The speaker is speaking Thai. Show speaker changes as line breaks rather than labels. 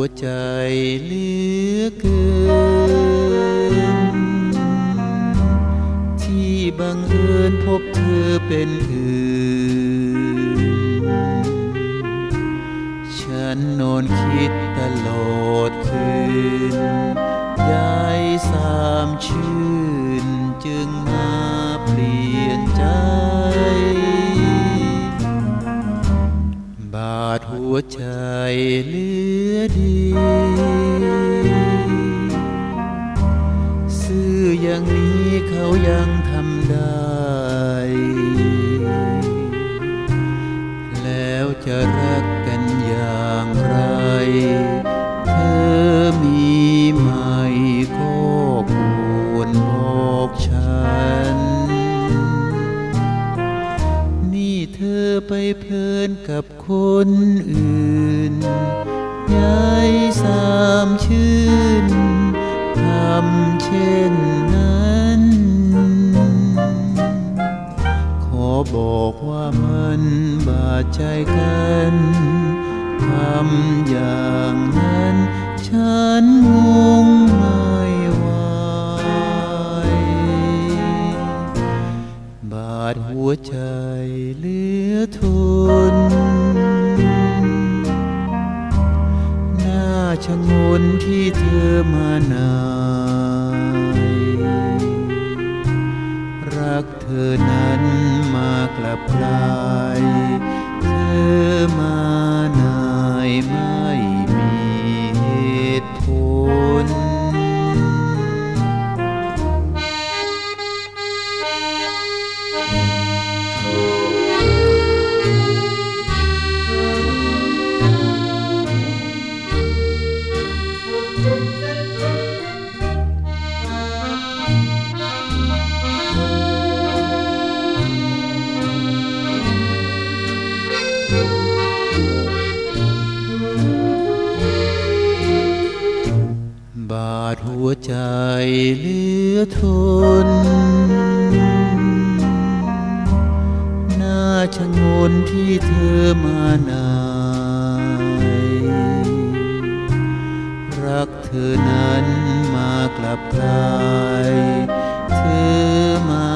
วใจเหลือเกิน ที่บังเอิญพบเธอเป็นอื่นฉันนอนคิดตลอดคืนยายสามชื่นจึงมาเปลี่ยนใจ บาดหัวใจเลือ ดี ซื่ออย่างนี้เขายังทำได้ แล้วจะรักกันอย่างไร เธอมีไหมก็ควรบอกฉัน นี่เธอไปเพลินกับคนอื่นำเช่นนั้น ขอบอกว่ามันบาดใจกันทำอย่างนั้น ฉันงงไม่ไหวบาดหัวใจเหลือทนหน้าชะงนที่เธอมานาย เธอมา วใจเหลือทน หน้าชะงนที่เธอมานาย รักเธอนั้นมากลับกาย เธอมา